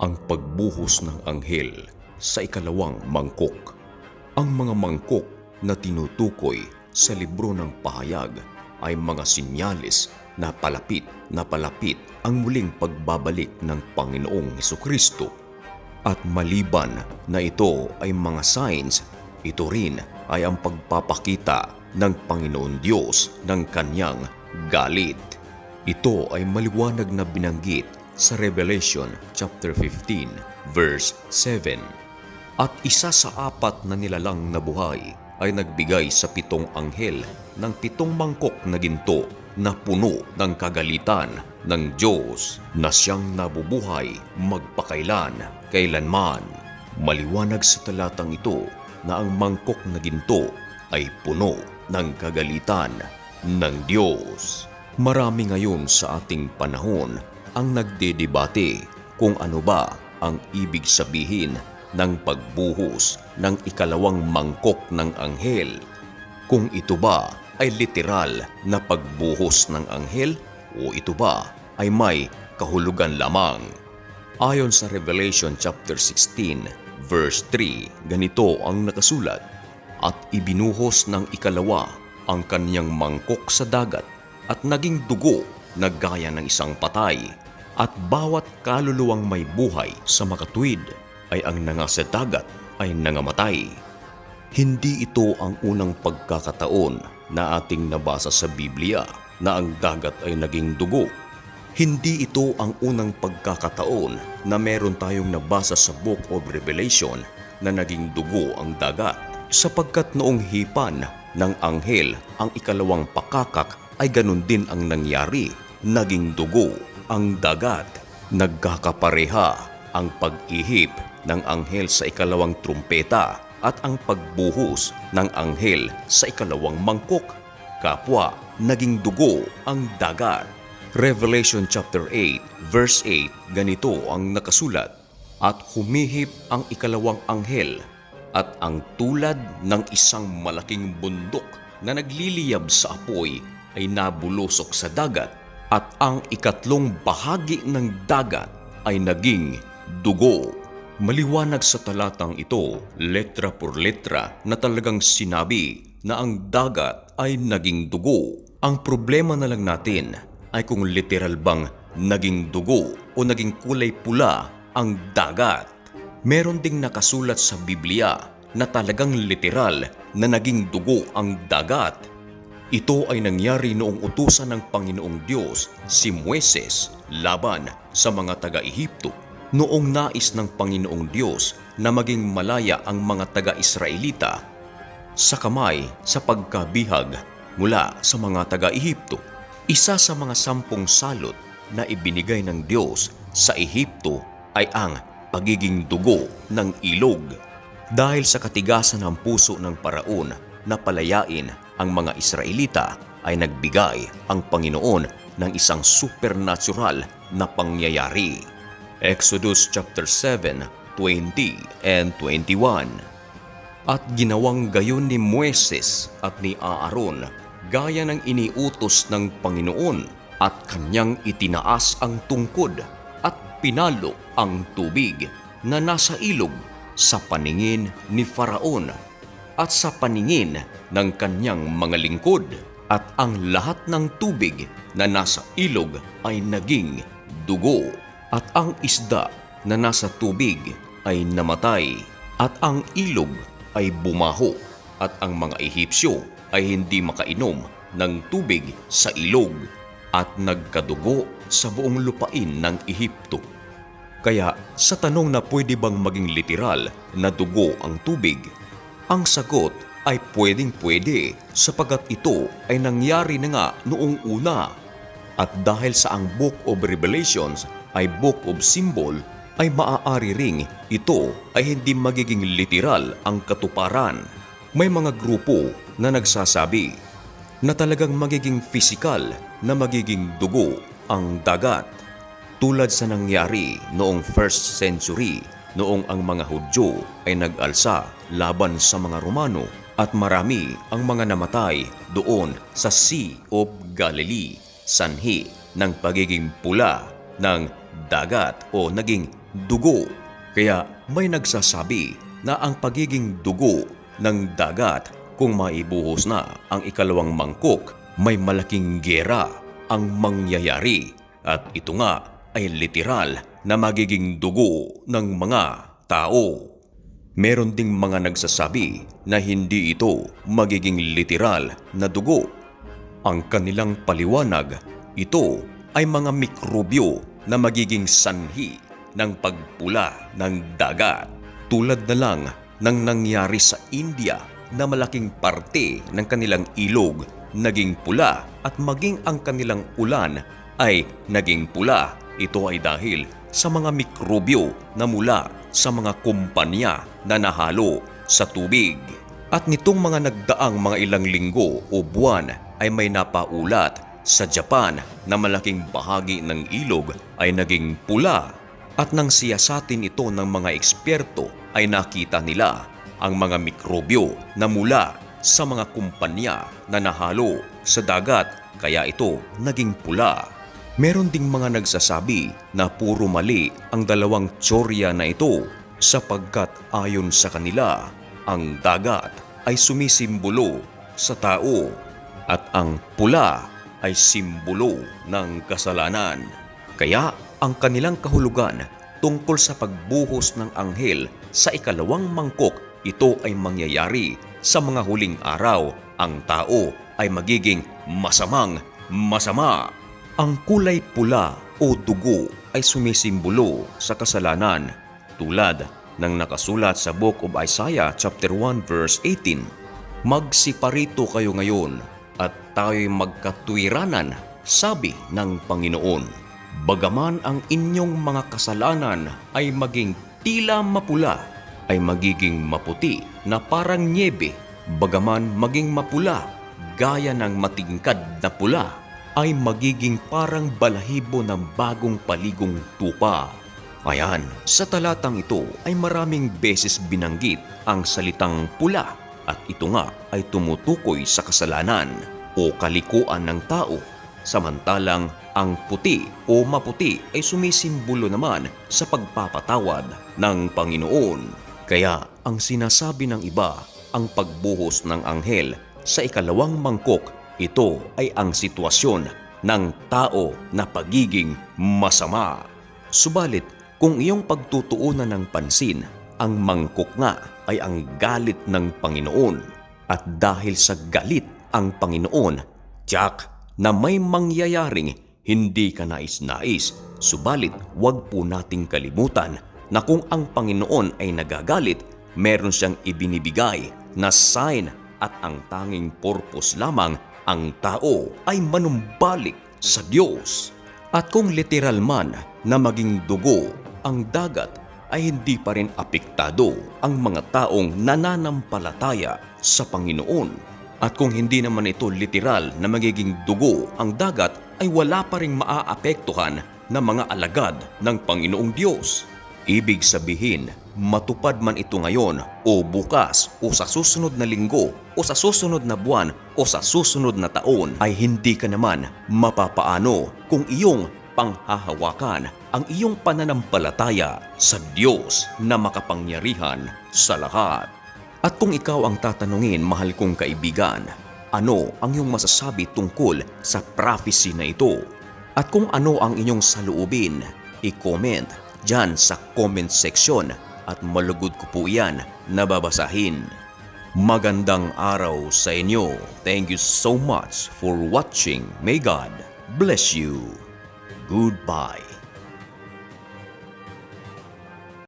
ang pagbuhos ng anghel sa ikalawang mangkok. Ang mga mangkok na tinutukoy sa libro ng pahayag ay mga sinyales na palapit na palapit ang muling pagbabalik ng Panginoong Heso Kristo. At maliban na ito ay mga signs, ito rin ay ang pagpapakita ng Panginoon Diyos ng kanyang galit. Ito ay maliwanag na binanggit sa Revelation chapter 15 verse 7. At isa sa apat na nilalang na buhay ay nagbigay sa pitong anghel ng pitong mangkok na ginto na puno ng kagalitan ng Diyos na siyang nabubuhay magpakailan kailanman. Maliwanag sa talatang ito na ang mangkok na ginto ay puno ng kagalitan ng Diyos. Marami ngayon sa ating panahon ang nagdedebate kung ano ba ang ibig sabihin ng pagbuhos ng ikalawang mangkok ng anghel. Kung ito ba ay literal na pagbuhos ng anghel o ito ba ay may kahulugan lamang. Ayon sa Revelation chapter 16 verse 3, ganito ang nakasulat, At ibinuhos ng ikalawa ang kanyang mangkok sa dagat at naging dugo na gaya ng isang patay at bawat kaluluwang may buhay sa makatwid ay ang nanga sa dagat ay nangamatay. Hindi ito ang unang pagkakataon na ating nabasa sa Biblia na ang dagat ay naging dugo. Hindi ito ang unang pagkakataon na meron tayong nabasa sa Book of Revelation na naging dugo ang dagat sapagkat noong hipan ng anghel ang ikalawang pakakak ay ganun din ang nangyari. Naging dugo ang dagat. Nagkakapareha ang pag-ihip ng anghel sa ikalawang trumpeta at ang pagbuhos ng anghel sa ikalawang mangkok. Kapwa, naging dugo ang dagat. Revelation chapter 8 verse 8 ganito ang nakasulat At humihip ang ikalawang anghel at ang tulad ng isang malaking bundok na nagliliyab sa apoy ay nabulusok sa dagat at ang ikatlong bahagi ng dagat ay naging dugo. Maliwanag sa talatang ito, letra por letra, na talagang sinabi na ang dagat ay naging dugo. Ang problema na lang natin ay kung literal bang naging dugo o naging kulay pula ang dagat. Meron ding nakasulat sa Biblia na talagang literal na naging dugo ang dagat. Ito ay nangyari noong utusan ng Panginoong Diyos si Mueses laban sa mga taga-Ehipto. Noong nais ng Panginoong Diyos na maging malaya ang mga taga-Israelita sa kamay sa pagkabihag mula sa mga taga-Ehipto. Isa sa mga sampung salot na ibinigay ng Diyos sa Ehipto ay ang pagiging dugo ng ilog. Dahil sa katigasan ng puso ng paraon na palayain ang mga Israelita ay nagbigay ang Panginoon ng isang supernatural na pangyayari. Exodus chapter 7, 20 and 21. At ginawang gayon ni Moises at ni Aaron gaya ng iniutos ng Panginoon at kanyang itinaas ang tungkod at pinalo ang tubig na nasa ilog sa paningin ni Faraon at sa paningin ng kanyang mga lingkod at ang lahat ng tubig na nasa ilog ay naging dugo at ang isda na nasa tubig ay namatay at ang ilog ay bumaho at ang mga Ehipsyo ay hindi makainom ng tubig sa ilog at nagkadugo sa buong lupain ng Ehipto. Kaya sa tanong na pwede bang maging literal na dugo ang tubig, ang sagot ay pwedeng pwede sapagat ito ay nangyari na nga noong una. At dahil sa ang Book of Revelations ay Book of Symbol, ay maaari ring ito ay hindi magiging literal ang katuparan. May mga grupo na nagsasabi na talagang magiging physical na magiging dugo ang dagat. Tulad sa nangyari noong first century noong ang mga Hudyo ay nag-alsa laban sa mga Romano at marami ang mga namatay doon sa Sea of Galilee, sanhi ng pagiging pula ng dagat o naging dugo. Kaya may nagsasabi na ang pagiging dugo ng dagat kung maibuhos na ang ikalawang mangkok, may malaking gera ang mangyayari at ito nga ay literal na magiging dugo ng mga tao. Meron ding mga nagsasabi na hindi ito magiging literal na dugo. Ang kanilang paliwanag, ito ay mga mikrobyo na magiging sanhi ng pagpula ng dagat. Tulad na lang ng nangyari sa India na malaking parte ng kanilang ilog naging pula at maging ang kanilang ulan ay naging pula. Ito ay dahil sa mga mikrobyo na mula sa mga kumpanya na nahalo sa tubig. At nitong mga nagdaang mga ilang linggo o buwan ay may napaulat sa Japan na malaking bahagi ng ilog ay naging pula. At nang siyasatin ito ng mga eksperto ay nakita nila ang mga mikrobyo na mula sa mga kumpanya na nahalo sa dagat kaya ito naging pula. Meron ding mga nagsasabi na puro mali ang dalawang tsorya na ito sapagkat ayon sa kanila, ang dagat ay sumisimbolo sa tao at ang pula ay simbolo ng kasalanan. Kaya ang kanilang kahulugan tungkol sa pagbuhos ng anghel sa ikalawang mangkok, ito ay mangyayari sa mga huling araw. Ang tao ay magiging masamang masama. Ang kulay pula o dugo ay sumisimbolo sa kasalanan tulad ng nakasulat sa Book of Isaiah chapter 1 verse 18. Magsiparito kayo ngayon at tayo'y magkatwiranan, sabi ng Panginoon. Bagaman ang inyong mga kasalanan ay maging tila mapula, ay magiging maputi na parang niebe. Bagaman maging mapula, gaya ng matingkad na pula, ay magiging parang balahibo ng bagong paligong tupa. Ayan, sa talatang ito ay maraming beses binanggit ang salitang pula at ito nga ay tumutukoy sa kasalanan o kalikuan ng tao. Samantalang ang puti o maputi ay sumisimbolo naman sa pagpapatawad ng Panginoon. Kaya ang sinasabi ng iba, ang pagbuhos ng anghel sa ikalawang mangkok, ito ay ang sitwasyon ng tao na pagiging masama. Subalit, kung iyong pagtutuunan ng pansin, ang mangkok nga ay ang galit ng Panginoon. At dahil sa galit ang Panginoon, tiyak na may mangyayaring hindi ka nais-nais. Subalit, huwag po nating kalimutan na kung ang Panginoon ay nagagalit, meron siyang ibinibigay na sign at ang tanging purpose lamang ang tao ay manumbalik sa Diyos. At kung literal man na maging dugo ang dagat ay hindi pa rin apektado ang mga taong nananampalataya sa Panginoon. At kung hindi naman ito literal na magiging dugo ang dagat ay wala pa rin maaapektuhan ng mga alagad ng Panginoong Diyos. Ibig sabihin, matupad man ito ngayon o bukas o sa susunod na linggo o sa susunod na buwan o sa susunod na taon ay hindi ka naman mapapaano kung iyong panghahawakan ang iyong pananampalataya sa Diyos na makapangyarihan sa lahat. At kung ikaw ang tatanungin, mahal kong kaibigan, ano ang iyong masasabi tungkol sa prophecy na ito? At kung ano ang inyong saluubin, i-comment dyan sa comment section at malugod ko po yan na babasahin. Magandang araw sa inyo. Thank you so much for watching. May God bless you. Goodbye.